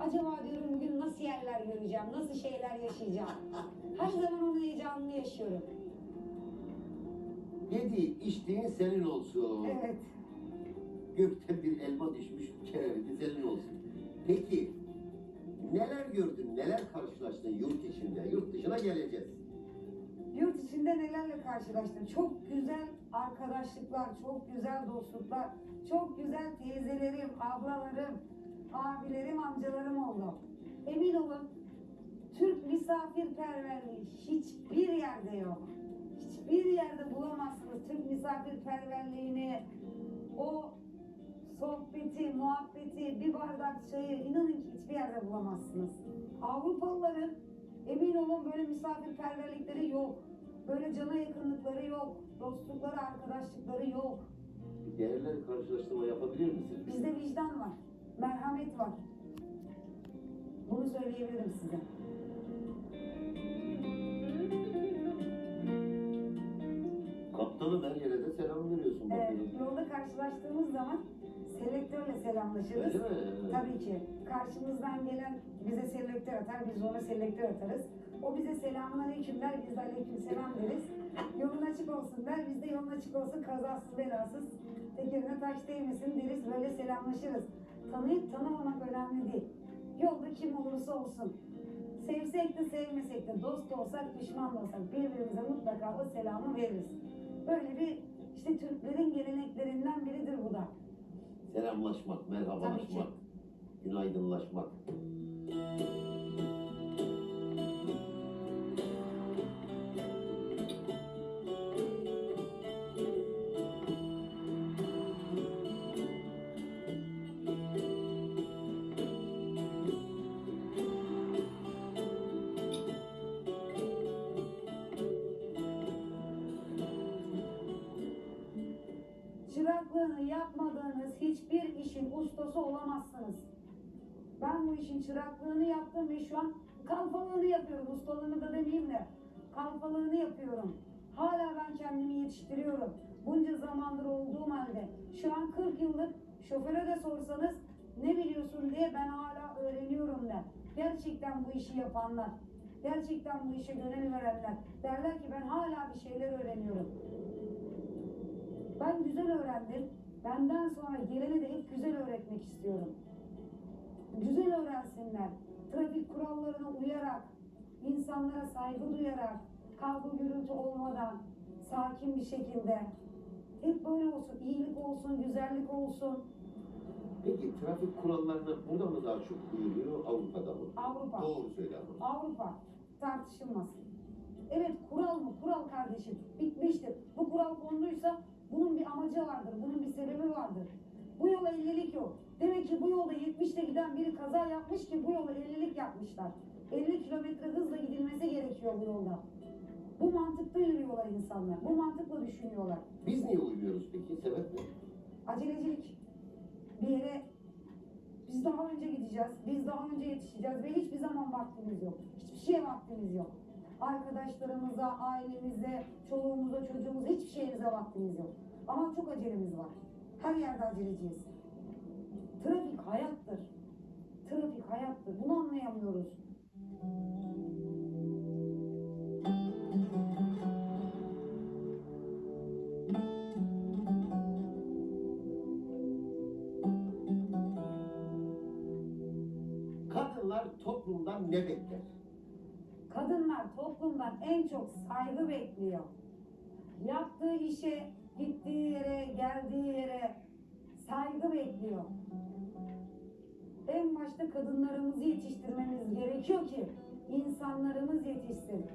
acaba diyorum bugün nasıl yerler göreceğim, nasıl şeyler yaşayacağım. Her zaman onun heyecanını yaşıyorum. Yediğin, içtiğin senin olsun. Evet. Gökten bir elma düşmüş, kerevizi senin olsun. Peki, neler gördün, neler karşılaştın yurt içinde? Yurt dışına geleceğiz. Yurt içinde nelerle karşılaştım? Çok güzel arkadaşlıklar, çok güzel dostluklar, çok güzel teyzelerim, ablalarım, abilerim, amcalarım oldu. Emin olun Türk misafirperverliği hiçbir yerde yok. Hiçbir yerde bulamazsınız Türk misafirperverliğini, o sohbeti, muhabbeti, bir bardak çayı inanın ki hiçbir yerde bulamazsınız. Avrupalıların emin olun böyle misafirperverlikleri yok. Böyle cana yakınlıkları yok. Dostlukları, arkadaşlıkları yok. Değerler karşılaştırma yapabilir misin? Bizde vicdan var, merhamet var. Bunu söyleyebilirim size. Kaptanı her yere de selam veriyorsun Evet, bakıyorum. yolda karşılaştığımız zaman selektörle selamlaşırız. Öyle mi? Tabii ki. Karşımızdan gelen bize selektör atar, biz ona selektör atarız. O bize selamun aleyküm der, biz de aleyküm selam deriz. Yolun açık olsun der, biz de yolun açık olsun kazasız belasız. Tekerine taş değmesin deriz, böyle selamlaşırız. Tanıyıp tanımamak önemli değil. Yolda kim olursa olsun. Sevsek de sevmesek de, dost olsak, düşman da olsak birbirimize mutlaka o selamı veririz. Böyle bir işte Türklerin geleneklerinden biridir bu da. Selamlaşmak, merhabalaşmak, günaydınlaşmak. Çıraklığını yapmadığınız hiçbir işin ustası olamazsınız. Ben bu işin çıraklığını yaptım ve şu an kalfalığını yapıyorum. Ustalığını da demeyeyim de kalfalığını yapıyorum. Hala ben kendimi yetiştiriyorum. Bunca zamandır olduğum halde. Şu an 40 yıllık şoföre de sorsanız ne biliyorsun diye ben hala öğreniyorum der. Gerçekten bu işi yapanlar, gerçekten bu işe gönül verenler derler ki ben hala bir şeyler öğreniyorum. Ben güzel öğrendim. Benden sonra gelene de hep güzel öğretmek istiyorum. Güzel öğrensinler. Trafik kurallarına uyarak, insanlara saygı duyarak, kavga gürültü olmadan, sakin bir şekilde. Hep böyle olsun. iyilik olsun, güzellik olsun. Peki trafik kurallarına burada mı daha çok uyuluyor, Avrupa'da mı? Avrupa. Doğru söyle ama. Avrupa tartışılmaz. Evet kural mı? Kural kardeşim. Bitmiştir. Bu kural bir amacı vardır. Bunun bir sebebi vardır. Bu yola 50'lik yok. Demek ki bu yolda 70'te giden biri kaza yapmış ki bu yola 50'lik yapmışlar. 50 kilometre hızla gidilmesi gerekiyor bu yolda. Bu mantıkta yürüyorlar insanlar. Bu mantıkla düşünüyorlar. Biz niye uymuyoruz peki? Sebep ne? Acelecilik. Bir yere biz daha önce gideceğiz, biz daha önce yetişeceğiz ve hiçbir zaman vaktimiz yok. Hiçbir şeye vaktimiz yok. Arkadaşlarımıza, ailemize, çoluğumuza, çocuğumuza hiçbir şeyimize vaktimiz yok. Ama çok acelemiz var. Her yerde aceleciyiz. Trafik hayattır. Trafik hayattır. Bunu anlayamıyoruz. Kadınlar toplumdan ne bekler? Kadınlar toplumdan en çok saygı bekliyor. Yaptığı işe, gittiği yere, geldiği yere saygı bekliyor. En başta kadınlarımızı yetiştirmemiz gerekiyor ki insanlarımız yetişsin.